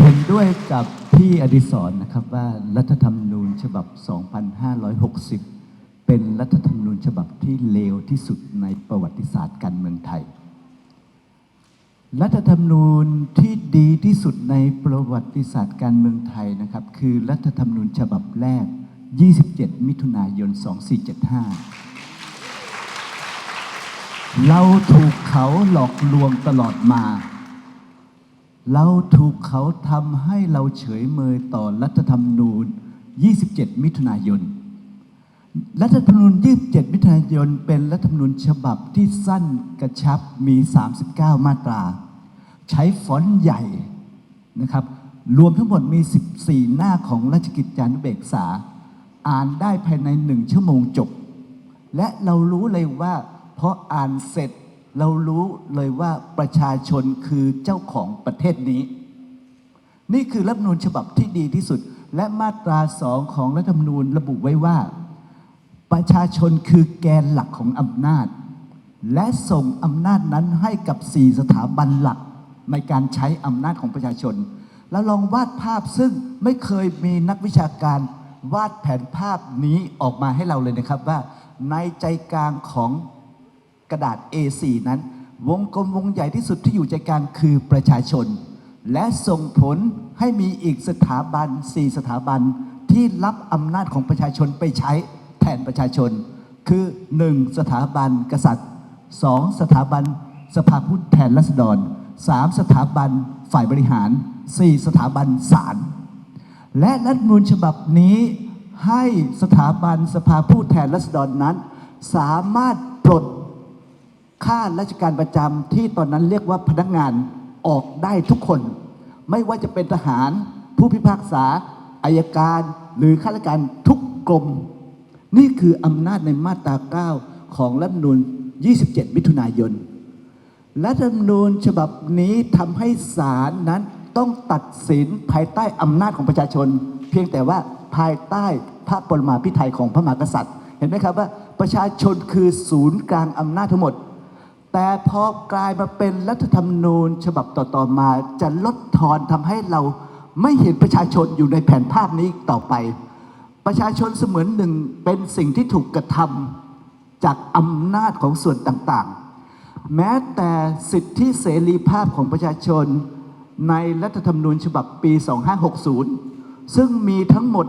เห็นด้วยกับพี่อดิศรนะครับว่ารัฐธรรมนูญฉบับ 2560 เป็นรัฐธรรมนูญฉบับที่เลวที่สุดในประวัติศาสตร์การเมืองไทย รัฐธรรมนูญที่ดีที่สุดในประวัติศาสตร์การเมืองไทยนะครับคือรัฐธรรมนูญฉบับแรก 27 มิถุนายน 2475 เราถูกเขาหลอกลวงตลอดมา เราถูกเขาทำให้เราเฉยเมยต่อรัฐธรรมนูญ 27 มิถุนายน รัฐธรรมนูญ 27 มิถุนายน เป็นรัฐธรรมนูญฉบับที่สั้นกระชับมี 39 มาตรา ใช้ฟอนต์ใหญ่นะครับ รวมทั้งหมดมี 14 หน้าของราชกิจจานุเบกษา อ่านได้ภายในหนึ่งชั่วโมงจบ และเรารู้เลยว่าเพออ่านเสร็จ เรารู้เลยว่าประชาชนคือเจ้าของประเทศนี้ นี่คือรัฐธรรมนูญฉบับที่ดีที่สุด และมาตราสองของรัฐธรรมนูญระบุไว้ว่า ประชาชนคือแกนหลักของอำนาจ และส่งอำนาจนั้นให้กับสี่สถาบันหลักในการใช้อำนาจของประชาชน แล้วลองวาดภาพซึ่งไม่เคยมีนักวิชาการวาดแผนภาพนี้ออกมาให้เราเลยนะครับว่า ในใจกลางของ กระดาษ A4 นั้น วงกลมวงใหญ่ที่สุดที่อยู่ใจกลางคือประชาชน และส่งผลให้มีอีกสถาบันสี่สถาบันที่รับอำนาจของประชาชนไปใช้แทนประชาชน คือ 1. สถาบันกษัตริย์ 2. สถาบันสภาผู้แทนราษฎร 3. สถาบันฝ่ายบริหาร 4. สถาบันศาลและรัฐมนูญฉบับนี้ให้สถาบันสภาผู้แทนราษฎรนั้น สามารถปลด ข้าราชการประจำที่ตอนนั้นเรียกว่าพนักงานออกได้ทุกคน ไม่ว่าจะเป็นทหาร ผู้พิพากษาอายการ หรือข้าราชการทุกกรม นี่คืออำนาจในมาตรา 9 ของรัฐมนูญ27 มิถุนายน รัฐธรรมนูญฉบับนี้ทำให้ศาลนั้นต้องตัดสินภายใต้อำนาจของประชาชน เพียงแต่ว่าภายใต้พระปรมาภิไธยของพระมหากษัตริย์ เห็นไหมครับว่าประชาชนคือศูนย์กลางอำนาจทั้งหมด แต่พอกลายมาเป็นรัฐธรรมนูญ ฉบับต่อๆมาจะลดทอนทำให้เราไม่เห็นประชาชนอยู่ในแผนภาพนี้อีกต่อไป ประชาชนเสมือนหนึ่งเป็นสิ่งที่ถูกกระทำจากอำนาจของส่วนต่างๆ แม้แต่สิทธิเสรีภาพของประชาชน ในรัฐธรรมนูญฉบับปี 2560 ซึ่งมีทั้งหมด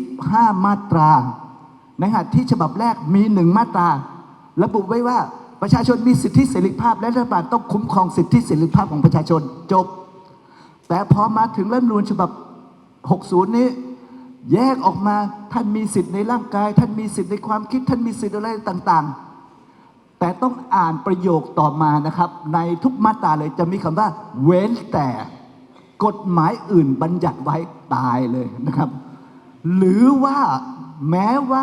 25 มาตรา ในขณะที่ฉบับแรกมีหนึ่งมาตรา ระบุไว้ว่า ประชาชนมีสิทธิเสรีภาพและรัฐบาลต้องคุ้มครองสิทธิเสรีภาพของประชาชนจบ แต่พอมาถึงรัฐธรรมนูญฉบับ 60 นี้ แยกออกมาท่านมีสิทธิ์ในร่างกาย ท่านมีสิทธิ์ในความคิดท่านมีสิทธิ์อะไรต่างๆ แต่ต้องอ่านประโยคต่อมานะครับ ในทุกมาตราเลยจะมีคำว่า เว้นแต่กฎหมายอื่นบัญญัติไว้ตายเลยนะครับ หรือว่าแม้ว่า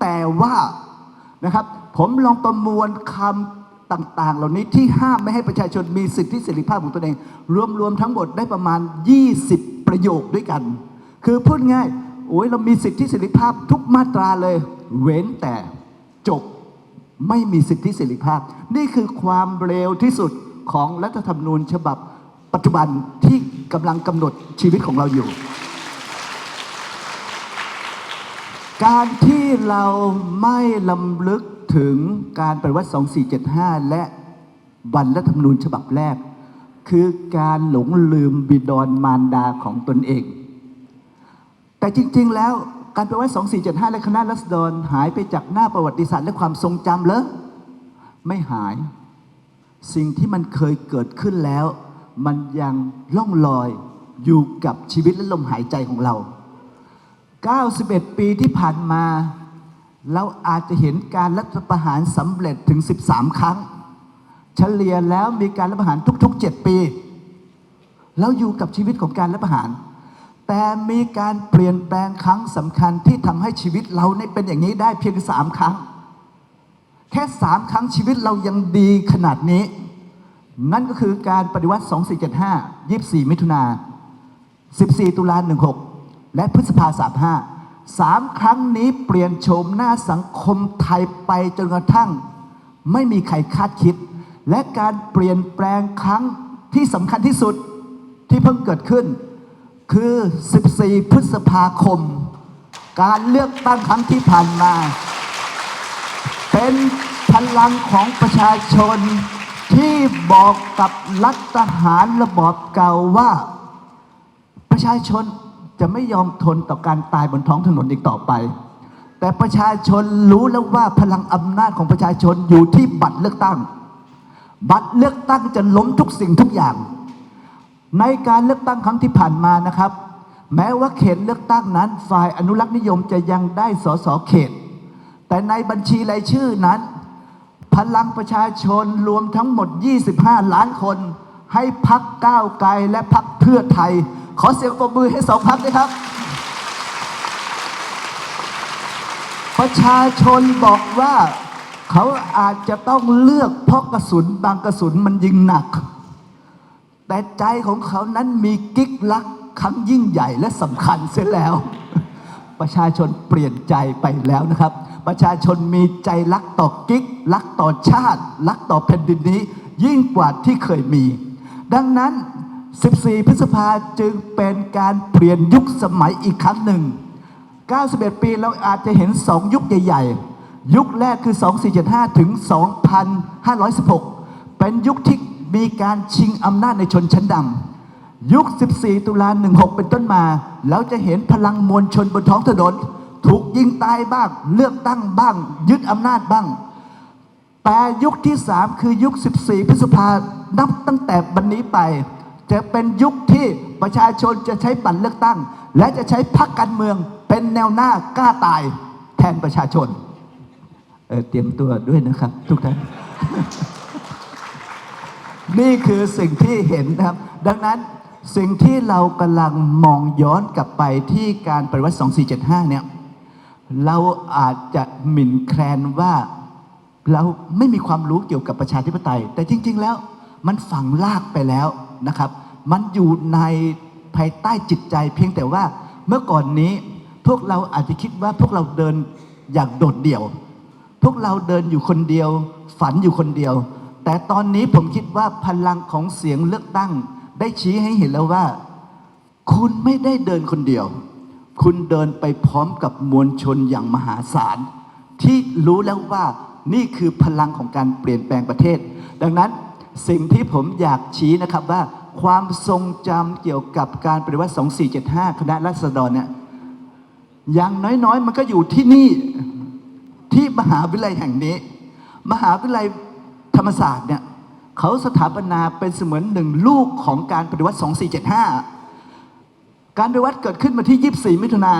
แต่ว่านะครับ ผมลองประมวลคำต่าง ๆ เหล่านี้ที่ห้ามไม่ให้ประชาชนมีสิทธิเสรีภาพของตนเอง รวม ๆ ทั้งหมดได้ประมาณ 20 ประโยคด้วยกัน คือพูดง่ายโอ้ยเรามีสิทธิเสรีภาพทุกมาตราเลย เว้นแต่จบไม่มีสิทธิเสรีภาพ นี่คือความเร็วที่สุดของรัฐธรรมนูญฉบับปัจจุบันที่กำลังกำหนดชีวิตของเราอยู่ การที่เราไม่ลำลึก ถึงการปฏิวัติ 2475 และวันรัฐธรรมนูญฉบับแรก คือการหลงลืมบิดอนมารดาของตนเอง แต่จริง ๆ แล้วการปฏิวัติ 2475 และคณะรัษฎรหายไปจากหน้าประวัติศาสตร์และความทรงจำเหรอไม่หาย สิ่งที่มันเคยเกิดขึ้นแล้ว มันยังล่องลอยอยู่กับชีวิตและลมหายใจของเรา 91 ปีที่ผ่านมา เราอาจจะเห็นการรัฐประหารสำเร็จถึง 13 ครั้ง เฉลี่ยแล้วมีการรัฐประหารทุก ๆ 7 ปีเราอยู่กับชีวิตของการรัฐประหาร แต่มีการเปลี่ยนแปลงครั้งสำคัญที่ทำให้ชีวิตเราเนี่ยเป็นอย่างนี้ได้เพียงสามครั้ง แค่สามครั้งชีวิตเรายังดีขนาดนี้ นั่นก็คือการปฏิวัติ 2475 24 มิถุนา14 ตุลา16 และพฤษภา35 สามครั้งนี้เปลี่ยนโฉมหน้าสังคมไทยไปจนกระทั่ง ไม่มีใครคาดคิด และการเปลี่ยนแปลงครั้งที่สำคัญที่สุดที่เพิ่งเกิดขึ้น คือ 14 พฤษภาคม การเลือกตั้งครั้งที่ผ่านมา เป็นพลังของประชาชนที่บอกกับรัฐทหารระบอบเก่าว่า ประชาชน จะไม่ยอมทนต่อการตายบนท้องถนนอีกต่อไป แต่ประชาชนรู้แล้วว่าพลังอำนาจของประชาชนอยู่ที่บัตรเลือกตั้ง บัตรเลือกตั้งจะล้มทุกสิ่งทุกอย่าง ในการเลือกตั้งครั้งที่ผ่านมานะครับ แม้ว่าเขตเลือกตั้งนั้น ฝ่ายอนุรักษ์นิยมจะยังได้สสเขต แต่ในบัญชีรายชื่อนั้น พลังประชาชนรวมทั้งหมด 25 ล้านคน ให้พักก้าวไกลและพักเพื่อไทย ขอเสียงปรบมือให้สองพักด้วยครับ ประชาชนบอกว่าเขาอาจจะต้องเลือกเพราะกระสุนบางกระสุนมันยิงหนัก แต่ใจของเขานั้นมีกิ๊กลักครั้งยิ่งใหญ่และสำคัญเสียแล้ว ประชาชนเปลี่ยนใจไปแล้วนะครับ ประชาชนมีใจรักต่อกิ๊กรักต่อชาติ รักต่อแผ่นดินนี้ ยิ่งกว่าที่เคยมี ดังนั้น 14 พฤษภาจึงเป็นการเปลี่ยนยุคสมัยอีกครั้งหนึ่ง 91 ปีเราอาจจะเห็น 2 ยุคใหญ่ ๆ ยุคแรกคือ 2475 ถึง 2516 เป็นยุคที่มีการชิงอำนาจในชนชั้นดำ ยุค 14 ตุลา 16 เป็นต้นมาแล้วจะเห็นพลังมวลชนบนท้องถนน ถูกยิงตายบ้าง เลือกตั้งบ้าง ยึดอำนาจบ้าง แต่ยุคที่ 3 คือยุค 14 พฤษภานับตั้งแต่บันนี้ไป จะเป็นยุคที่ประชาชนจะใช้บัตรเลือกตั้ง และจะใช้พรรคการเมืองเป็นแนวหน้ากล้าตายแทนประชาชนเอ่อเตรียมตัวด้วยนะครับ ทุกท่าน นี่คือสิ่งที่เห็นนะครับ ดังนั้นสิ่งที่เรากำลังมองย้อนกลับไปที่การปฏิวัติ 2475 เนี่ย เราอาจจะหมิ่นแคลนว่าเราไม่มีความรู้เกี่ยวกับประชาธิปไตย แต่จริง ๆ แล้วมันฝังลากไปแล้ว นะครับ มันอยู่ในภายใต้จิตใจ เพียงแต่ว่าเมื่อก่อนนี้พวกเราอาจจะคิดว่าพวกเราเดินอย่างโดดเดี่ยว พวกเราเดินอยู่คนเดียว ฝันอยู่คนเดียว แต่ตอนนี้ผมคิดว่าพลังของเสียงเลือกตั้ง ได้ชี้ให้เห็นแล้วว่า คุณไม่ได้เดินคนเดียว คุณเดินไปพร้อมกับมวลชนอย่างมหาศาลที่รู้แล้วว่านี่คือพลังของการเปลี่ยนแปลงประเทศ ดังนั้น สิ่งที่ผมอยากชี้นะครับว่าความทรงจำเกี่ยวกับการปฏิวัติ 2475 คณะรัษฎรเนี่ยอย่างน้อยๆ มันก็อยู่ที่นี่ที่มหาวิทยาลัยแห่งนี้ มหาวิทยาลัยธรรมศาสตร์เนี่ยเขาสถาปนาเป็นเสมือนหนึ่งลูกของการปฏิวัติ 2475 การปฏิวัติเกิดขึ้นมาที่ 24 มิถุนา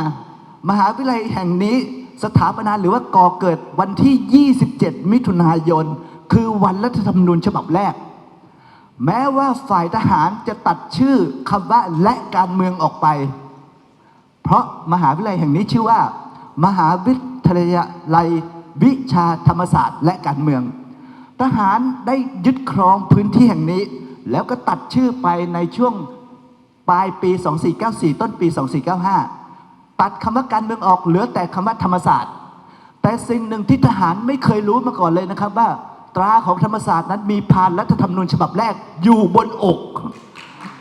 มหาวิทยาลัยแห่งนี้สถาปนาหรือว่าก่อเกิดวันที่ 27 มิถุนายน คือวันรัฐธรรมนูญฉบับแรก แม้ว่าฝ่ายทหารจะตัดชื่อคำว่าและการเมืองออกไป เพราะมหาวิทยาลัยแห่งนี้ชื่อว่า มหาวิทยาลัยวิชาธรรมศาสตร์และการเมือง ทหารได้ยึดครองพื้นที่แห่งนี้ แล้วก็ตัดชื่อไปในช่วงปลายปี 2494 ต้นปี 2495 ตัดคำว่าการเมืองออกเหลือแต่คำว่าธรรมศาสตร์ แต่สิ่งหนึ่งที่ทหารไม่เคยรู้มาก่อนเลยนะครับว่า ตราของธรรมศาสตร์นั้นมีพานรัฐธรรมนูญฉบับแรกอยู่บนอก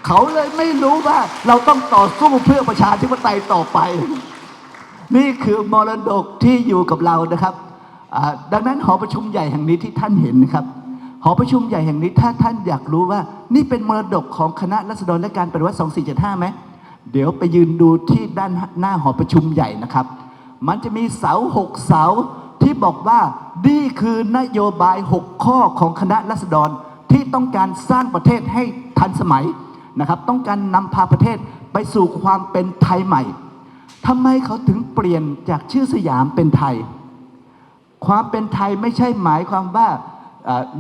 เขาเลยไม่รู้ว่าเราต้องต่อสู้เพื่อประชาธิปไตยต่อไป นี่คือมรดกที่อยู่กับเรานะครับ ดังนั้นหอประชุมใหญ่แห่งนี้ที่ท่านเห็นนะครับหอประชุมใหญ่แห่งนี้ถ้าท่านอยากรู้ว่า นี่เป็นมรดกของคณะรัษฎรและการปฏิวัติ2475ไหมเดี๋ยวไปยืนดูที่ด้านหน้าหอประชุมใหญ่นะครับ มันจะมีเสาหกเสา ที่บอกว่านี่คือนโยบาย 6 ข้อของคณะรัษฎรที่ต้องการสร้างประเทศให้ทันสมัยนะครับ ต้องการนำพาประเทศไปสู่ความเป็นไทยใหม่ทำไมเขาถึงเปลี่ยนจากชื่อสยามเป็นไทย ความเป็นไทยไม่ใช่หมายความว่า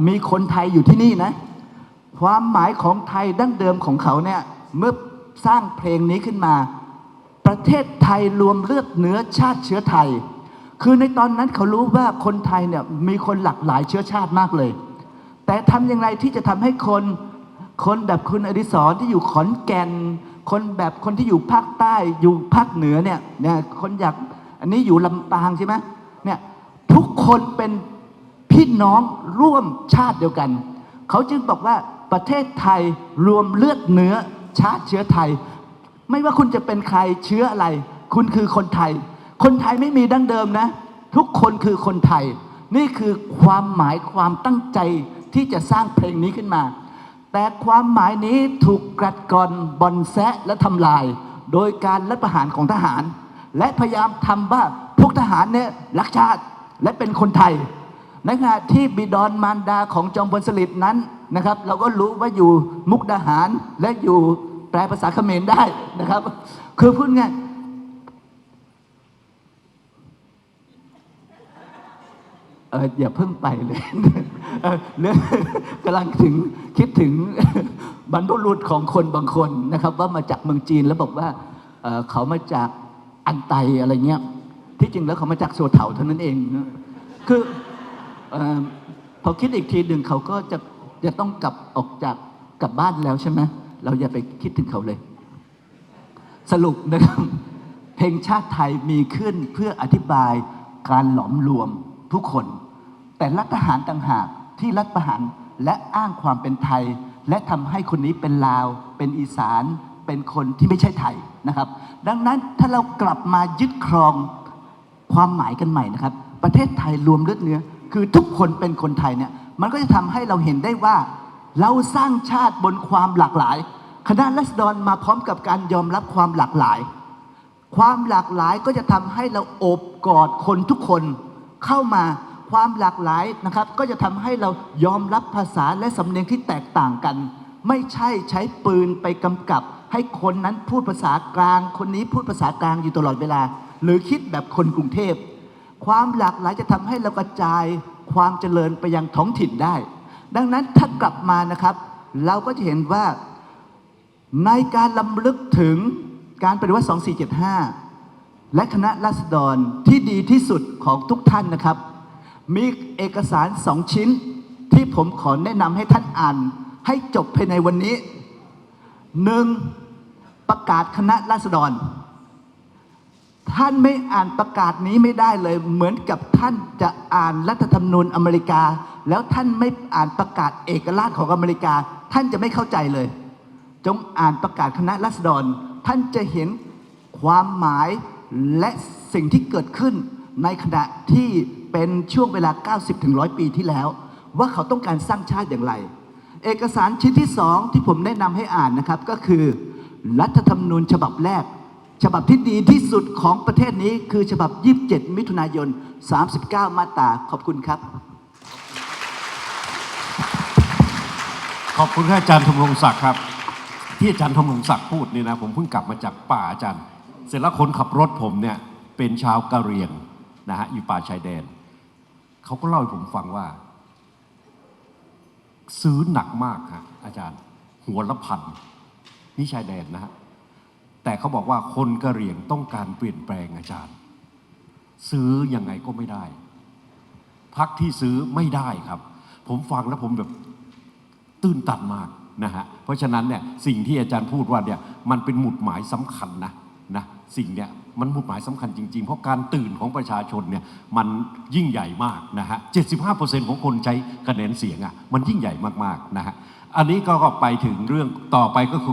มีคนไทยอยู่ที่นี่นะ ความหมายของไทยดั้งเดิมของเขาเนี่ยเมื่อสร้างเพลงนี้ขึ้นมา ประเทศไทยรวมเลือดเนื้อชาติเชื้อไทย คือในตอนนั้นเขารู้ว่าคนไทยเนี่ยมีคนหลากหลายเชื้อชาติมากเลย แต่ทำยังไงที่จะทำให้คน คนแบบคุณอดิศรที่อยู่ขอนแก่น คนแบบคนที่อยู่ภาคใต้อยู่ภาคเหนือเนี่ยเนี่ยคนอยากอันนี้อยู่ลำปางใช่ไหมเนี่ยทุกคนเป็นพี่น้องร่วมชาติเดียวกัน เขาจึงบอกว่าประเทศไทยรวมเลือดเนื้อชาติเชื้อไทย ไม่ว่าคุณจะเป็นใครเชื้ออะไร คุณคือคนไทย คนไทยไม่มีดั้งเดิมนะ ทุกคนคือคนไทย นี่คือความหมายความตั้งใจที่จะสร้างเพลงนี้ขึ้นมา แต่ความหมายนี้ถูกกรัดกร่อนบอนแซะและทำลาย โดยการรัฐประหารของทหาร และพยายามทำว่าพวกทหารเนี่ยรักชาติและเป็นคนไทยในขณะที่บิดอนมารดาของจอมพลสฤษดิ์นั้นนะครับเราก็รู้ว่าอยู่มุกดาหารและอยู่แปลภาษาเขมรได้นะครับ คือพูดง่ายเอออย่าเพิ่งไปเลยเรื่องกำลังถึงคิดถึงบรรพบุรุษของคนบางคนนะครับ ว่ามาจากเมืองจีนแล้วบอกว่าเเขามาจากอันไตอะไรเงี้ย ที่จริงแล้วเขามาจากโซเถาเท่านั้นเอง คือออพอคิดอีกทีหนึ่งเขาก็จะจะต้องกลับออกจากกลับบ้านแล้วใช่ไหมเราอย่าไปคิดถึงเขาเลย สรุปนะครับ เพลงชาติไทยมีขึ้นเพื่ออธิบายการหลอมรวมผู้คน แต่รัฐประหารต่างหากที่รัฐประหารและอ้างความเป็นไทย และทำให้คนนี้เป็นลาว เป็นอีสาน เป็นคนที่ไม่ใช่ไทยนะครับ ดังนั้นถ้าเรากลับมายึดครองความหมายกันใหม่นะครับ ประเทศไทยรวมเลือดเนื้อ คือทุกคนเป็นคนไทยเนี่ยมันก็จะทำให้เราเห็นได้ว่าเราสร้างชาติบนความหลากหลาย คณะรัษฎรมาพร้อมกับการยอมรับความหลากหลาย ความหลากหลายก็จะทำให้เราโอบกอดคนทุกคนเข้ามา ความหลากหลายนะครับ ก็จะทำให้เรายอมรับภาษาและสำเนียงที่แตกต่างกัน ไม่ใช่ใช้ปืนไปกำกับ ให้คนนั้นพูดภาษากลาง คนนี้พูดภาษากลางอยู่ตลอดเวลา หรือคิดแบบคนกรุงเทพ ความหลากหลายจะทำให้เรากระจายความเจริญไปยังท้องถิ่นได้ ดังนั้นถ้ากลับมานะครับ เราก็จะเห็นว่าในการลำลึกถึงการปฏิวัติ 2475 และคณะราษฎรที่ดีที่สุดของทุกท่านนะครับ มีเอกสารสองชิ้น ที่ผมขอแนะนำให้ท่านอ่าน ให้จบภายในวันนี้หนึ่งประกาศคณะราษฎร ท่านไม่อ่านประกาศนี้ไม่ได้เลย เหมือนกับท่านจะอ่านรัฐธรรมนูญอเมริกา แล้วท่านไม่อ่านประกาศเอกราชของอเมริกา ท่านจะไม่เข้าใจเลย จงอ่านประกาศคณะรัษฎร ท่านจะเห็นความหมายและสิ่งที่เกิดขึ้นในขณะที่ เป็นช่วงเวลา 90ถึง100 ปีที่แล้ว ว่าเขาต้องการสร้างชาติอย่างไร เอกสารชิ้นที่สองที่ผมแนะนำให้อ่านนะครับก็คือ รัฐธรรมนูญฉบับแรก ฉบับที่ดีที่สุดของประเทศนี้คือฉบับ 27 มิถุนายน 39 มาตราขอบคุณครับ ขอบคุณครับอาจารย์ธมรงศักดิ์ครับ ที่อาจารย์ธมรงศักดิ์พูดนี่นะผมเพิ่งกลับมาจากป่าอาจารย์ เสร็จแล้วคนขับรถผมเนี่ยเป็นชาวกะเหรี่ยงนะฮะอยู่ป่าชายแดน เขาก็เล่าให้ผมฟังว่า ซื้อหนักมากฮะอาจารย์ หัวละพันนี่ชายแดนนะฮะแต่เขาบอกว่าคนกระเหรี่ยงต้องการเปลี่ยนแปลงอาจารย์ ซื้อยังไงก็ไม่ได้ พักที่ซื้อไม่ได้ครับ ผมฟังแล้วผมแบบตื้นตันมากนะฮะเพราะฉะนั้นเนี่ยสิ่งที่อาจารย์พูดว่าเนี่ยมันเป็นหมุดหมายสำคัญนะนะ สิ่งเนี่ยมันมุ่งหมายสำคัญจริง ๆ เพราะการตื่นของประชาชนเนี่ยมันยิ่งใหญ่มากนะฮะ 75%ของคนใช้คะแนนเสียงอะมันยิ่งใหญ่มากๆนะฮะ อันนี้ก็ไปถึงเรื่องต่อไปก็คือ